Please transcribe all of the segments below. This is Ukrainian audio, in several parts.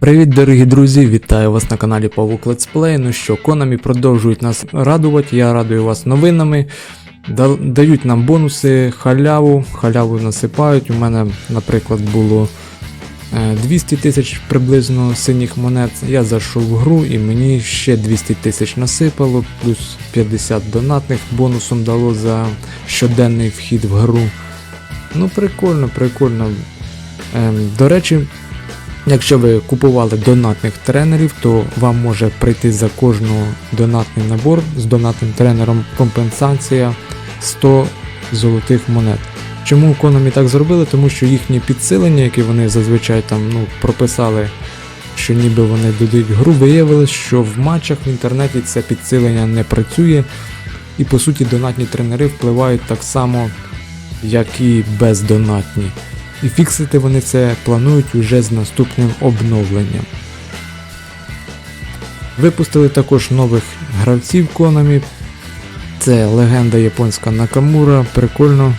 Привіт, дорогі друзі! Вітаю вас на каналі Павук Летсплей. Ну що, Konami продовжують нас радувати. Я радую вас новинами. Дають нам бонуси, халяву, халяву насипають. У мене, наприклад, було е, 200 тисяч приблизно синіх монет. Я зайшов в гру і мені ще 200 тисяч насипало, плюс 50 донатних бонусом дало за щоденний вхід в гру. Ну, прикольно, прикольно. Ем, до речі, Якщо ви купували донатних тренерів, то вам може прийти за кожного донатний набор з донатним тренером компенсація 100 золотих монет. Чому Konami так зробили? Тому що їхні підсилення, які вони зазвичай там ну, прописали, що ніби вони додають гру, виявилось, що в матчах в інтернеті це підсилення не працює, і по суті донатні тренери впливають так само, як і бездонатні. І фіксити вони це планують уже з наступним обновленням. Випустили також нових гравців Konami. Це легенда японська Накамура, прикольно,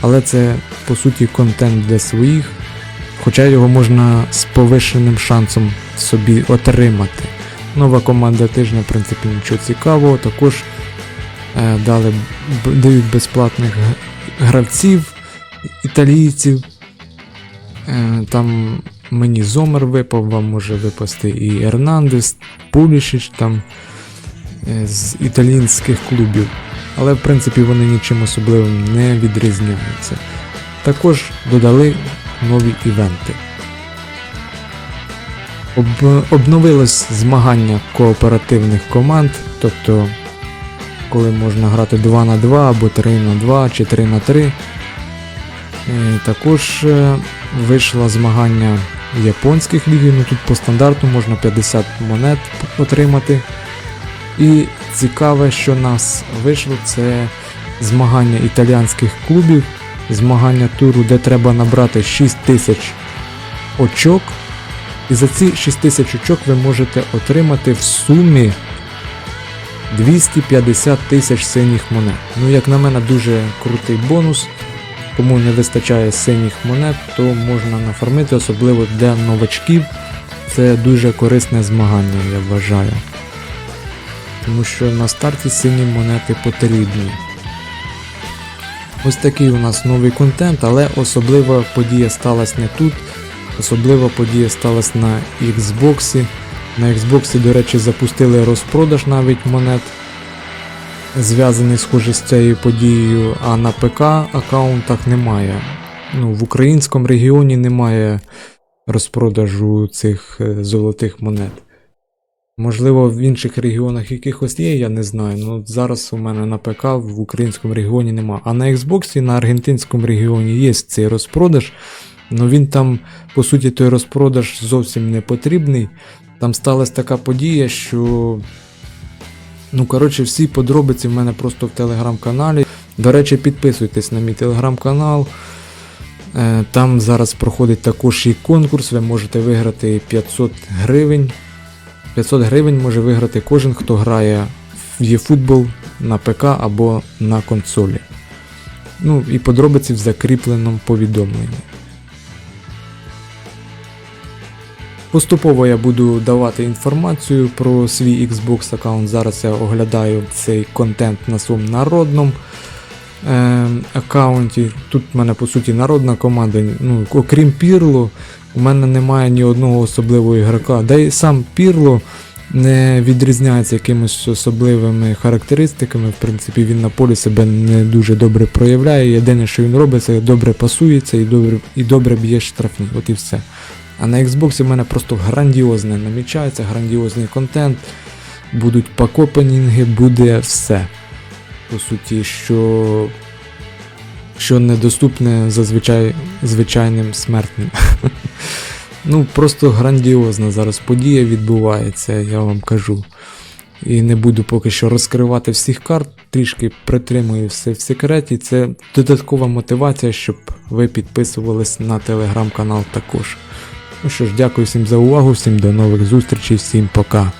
але це по суті контент для своїх, хоча його можна з повищеним шансом собі отримати. Нова команда тижня, в принципі, нічого цікавого. Також е, дали, дають безплатних гравців, італійців. Е, Там мені Зомер випав, вам може випасти і Ернандес, Пулішич там е, з італійських клубів. Але в принципі вони нічим особливим не відрізняються. Також додали нові івенти. Об, обновилось змагання кооперативних команд, тобто коли можна грати 2 на 2 або 3 на 2 чи 3 на 3. Е, Також вийшло змагання японських лігів, ну тут по стандарту можна 50 монет отримати. І цікаве, що нас вийшло, це змагання італіянських клубів, змагання туру, де треба набрати 6 тисяч очок. І за ці 6 тисяч очок ви можете отримати в сумі 250 тисяч синіх монет. Ну, як на мене, дуже крутий бонус. Кому не вистачає синіх монет, то можна нафармити, особливо для новачків. Це дуже корисне змагання, я вважаю. Тому що на старті сині монети потрібні. Ось такий у нас новий контент, але особлива подія сталася не тут. Особлива подія сталася на Xbox. На Xbox, до речі, запустили розпродаж навіть монет, зв'язаний схоже з цією подією, а на ПК аккаунтах немає. Ну, в українському регіоні немає розпродажу цих е, золотих монет. Можливо, в інших регіонах якихось є, я не знаю. Ну зараз у мене на ПК в українському регіоні нема. А на Xbox і на аргентинському регіоні є цей розпродаж. Ну він там, по суті, той розпродаж зовсім не потрібний. Там сталася така подія, що. Ну, коротше, всі подробиці в мене просто в телеграм-каналі. До речі, підписуйтесь на мій телеграм-канал. Е, Там зараз проходить також і конкурс, ви можете виграти 500 гривень. 500 гривень може виграти кожен, хто грає в eFootball на ПК або на консолі. Ну і подробиці в закріпленому повідомленні. Поступово я буду давати інформацію про свій Xbox аккаунт. Зараз я оглядаю цей контент на своєму народному е, аккаунті. Тут в мене по суті народна команда. Ну, окрім Пірло, у мене немає ні одного особливого ігрока. Да й сам Пірло не відрізняється якимись особливими характеристиками. В принципі, він на полі себе не дуже добре проявляє. Єдине, що він робить, це добре пасується і добре, і добре б'є штрафні. От і все. А на Xbox у мене просто грандіозне намічається, грандіозний контент, будуть пакопенінги, буде все. По суті, що, що недоступне зазвичай звичайним смертним. Ну, просто грандіозна зараз подія відбувається, я вам кажу. І не буду поки що розкривати всіх карт, трішки притримую все в секреті. Це додаткова мотивація, щоб ви підписувались на телеграм-канал також. Ну що ж, дякую всім за увагу, всім до нових зустрічей, всім пока.